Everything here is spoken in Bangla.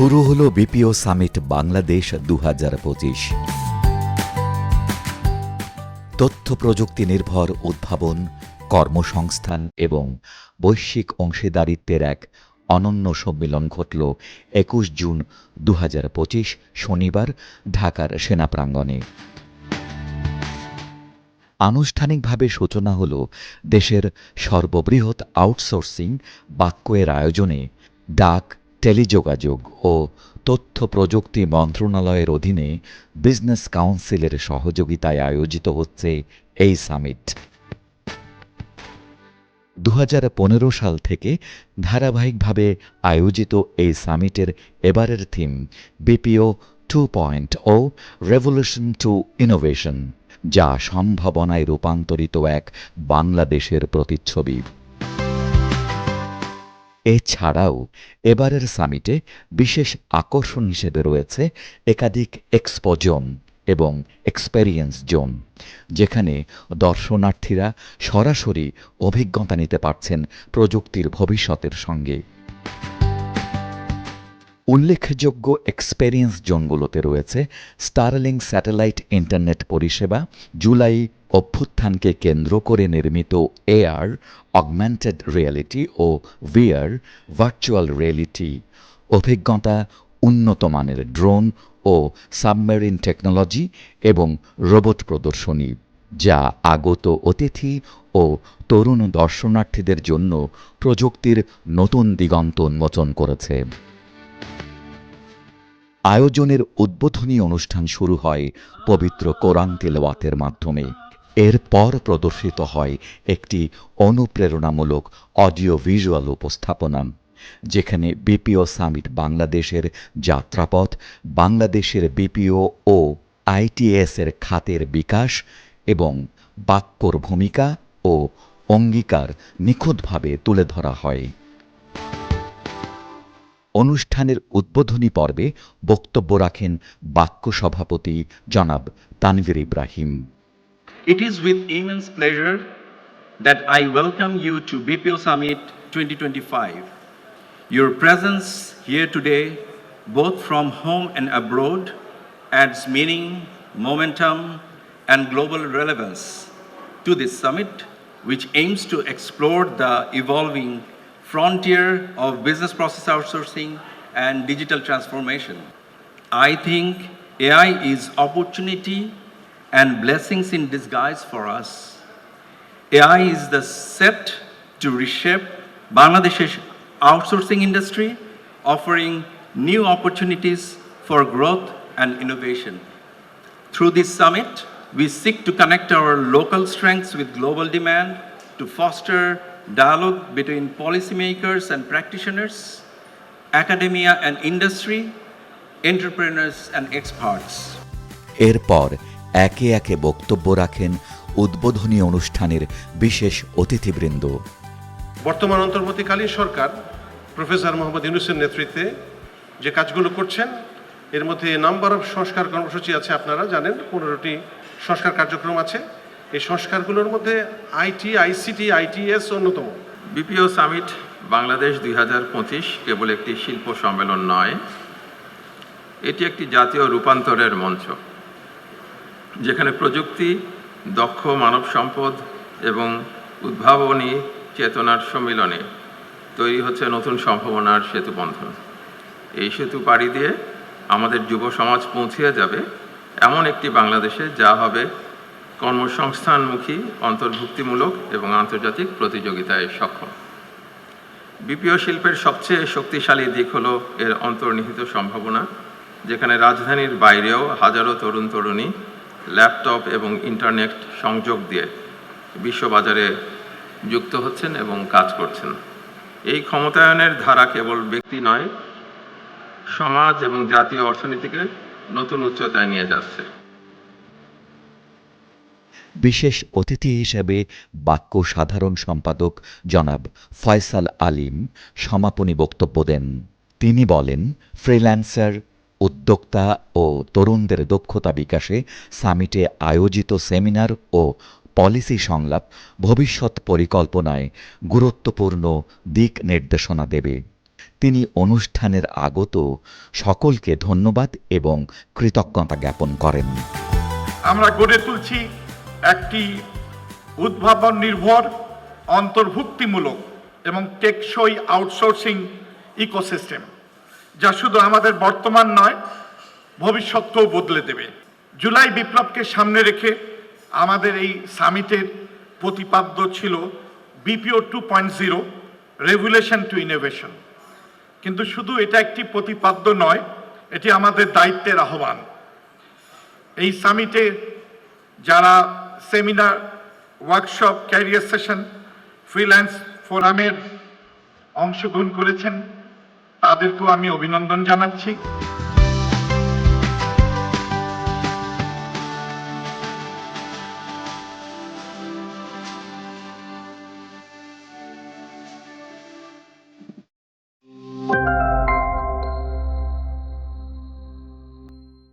শুরু হলো বিপিও সামিট বাংলাদেশ দু তথ্য প্রযুক্তি নির্ভর উদ্ভাবন, কর্মসংস্থান এবং বৈশ্বিক অংশীদারিত্বের এক অনন্য সম্মিলন ঘটল একুশ জুন দু হাজার পঁচিশ শনিবার ঢাকার সেনা প্রাঙ্গণে। আনুষ্ঠানিকভাবে সূচনা হল দেশের সর্ববৃহৎ আউটসোর্সিং বাক্যের আয়োজনে ডাক টেলিযোগাযোগ ও তথ্য প্রযুক্তি মন্ত্রণালয়ের অধীনে বিজনেস কাউন্সিলের সহযোগিতায় আয়োজিত হচ্ছে এই সামিট। দু হাজার পনেরো সাল থেকে ধারাবাহিকভাবে আয়োজিত এই সামিটের এবারের theme BPO two point O revolution to innovation, যা সম্ভাবনায় রূপান্তরিত এক বাংলাদেশের প্রতিচ্ছবি। এছাড়াও এবারের সামিটে বিশেষ আকর্ষণ হিসেবে রয়েছে একাধিক এক্সপো জোন এবং এক্সপেরিয়েন্স জোন, যেখানে দর্শনার্থীরা সরাসরি অভিজ্ঞতা নিতে পারছেন প্রযুক্তির ভবিষ্যতের সঙ্গে। উল্লেখযোগ্য এক্সপেরিয়েন্স জোনগুলোতে রয়েছে স্টারলিং স্যাটেলাইট ইন্টারনেট পরিষেবা, জুলাই অভ্যুত্থানকে কেন্দ্র করে নির্মিত এআর অগমেন্টেড রিয়েলিটি ও ভিআর ভার্চুয়াল রিয়েলিটি অভিজ্ঞতা, উন্নত মানের ড্রোন ও সাবমেরিন টেকনোলজি এবং রোবট প্রদর্শনী, যা আগত অতিথি ও তরুণ দর্শনার্থীদের জন্য প্রযুক্তির নতুন দিগন্ত উন্মোচন করেছে। আয়োজনের উদ্বোধনী অনুষ্ঠান শুরু হয় পবিত্র কোরআন তেলাওয়াতের মাধ্যমে। এরপর প্রদর্শিত হয় একটি অনুপ্রেরণামূলক অডিও ভিজুয়াল উপস্থাপনা, যেখানে বিপিও সামিট বাংলাদেশের যাত্রাপথ, বাংলাদেশের বিপিও ও আইটিএস এর খাতের বিকাশ এবং বাক্যর ভূমিকা ও অঙ্গীকার নিখুঁতভাবে তুলে ধরা হয়। অনুষ্ঠানের উদ্বোধনী পর্বে বক্তব্য রাখেন বাক্য সভাপতি জনাব Tanvir Ibrahim. It is with immense pleasure that I welcome you to BPO Summit 2025. Your presence here today, both from home and abroad, adds meaning, momentum, and global relevance to this summit, which aims to explore the evolving frontier of business process outsourcing and digital transformation. I think AI is opportunity and blessings in disguise for us. AI is the set to reshape Bangladesh's outsourcing industry, offering new opportunities for growth and innovation. Through this summit, we seek to connect our local strengths with global demand to foster dialogue between policymakers and practitioners, academia and industry, entrepreneurs and experts. এরপর একে একে বক্তব্য রাখেন উদ্বোধনী অনুষ্ঠানের বিশেষ অতিথিবৃন্দ। বর্তমান অন্তর্বর্তীকালীন সরকার প্রফেসর মোহাম্মদ ইউনুসের নেতৃত্বে যে কাজগুলো করছেন এর মধ্যে নাম্বার অফ সংস্কার কর্মসূচি আছে আপনারা জানেন পনেরোটি সংস্কার কার্যক্রম আছে। এই সংস্কারগুলোর মধ্যে আইটি আইসিটি আইটিএস অন্যতম। বিপিও সামিট বাংলাদেশ দুই হাজার পঁচিশ কেবল একটি শিল্প সম্মেলন নয় এটি একটি জাতীয় রূপান্তরের মঞ্চ। যেখানে প্রযুক্তি, দক্ষ মানব সম্পদ এবং উদ্ভাবনী চেতনার সম্মিলনে তৈরি হচ্ছে নতুন সম্ভাবনার সেতু বন্ধন। এই সেতু পাড়ি দিয়ে আমাদের যুব সমাজ পৌঁছিয়ে যাবে এমন একটি বাংলাদেশে যা হবে কর্মসংস্থানমুখী, অন্তর্ভুক্তিমূলক এবং আন্তর্জাতিক প্রতিযোগিতায় সক্ষম। বিপিও শিল্পের সবচেয়ে শক্তিশালী দিক হল এর অন্তর্নিহিত সম্ভাবনা, যেখানে রাজধানীর বাইরেও হাজারো তরুণ তরুণী ল্যাপটপ এবং ইন্টারনেট সংযোগ দিয়ে বিশ্ববাজারে যুক্ত হচ্ছেন এবং কাজ করছেন। এই ক্ষমতায়নের ধারা কেবল ব্যক্তি নয়, সমাজ এবং জাতীয় অর্থনীতিকে নতুন উচ্চতায় নিয়ে যাচ্ছে। বিশেষ অতিথি হিসেবে বাক্য সাধারণ সম্পাদক জনাব ফয়সাল আলিম সমাপনী বক্তব্য দেন। তিনি বলেন, ফ্রিল্যান্সার উদ্যোক্তা ও তরুণদের দক্ষতা বিকাশে সামিটে আয়োজিত সেমিনার ও পলিসি সংলাপ ভবিষ্যৎ পরিকল্পনায় গুরুত্বপূর্ণ দিক নির্দেশনা দেবে। তিনি অনুষ্ঠানের আগত সকলকে ধন্যবাদ এবং কৃতজ্ঞতা জ্ঞাপন করেন। আমরা গড়ে তুলছি একটি উদ্ভাবন নির্ভর, অন্তর্ভুক্তিমূলক এবং টেকসই আউটসোর্সিং ইকোসিস্টেম। যা শুধু আমাদের বর্তমান নয়, ভবিষ্যৎকেও বদলে দেবে। জুলাই বিপ্লবকে সামনে রেখে আমাদের এই সামিটের প্রতিপাদ্য ছিল BPO two point zero, revolution to innovation. কিন্তু শুধু এটা একটি প্রতিপাদ্য নয়, এটি আমাদের দায়িত্বের আহ্বান। এই সামিটে যারা seminar, workshop, career session, freelance ফোরামের অংশগ্রহণ করেছেন তাদেরকেও আমি অভিনন্দন জানাচ্ছি।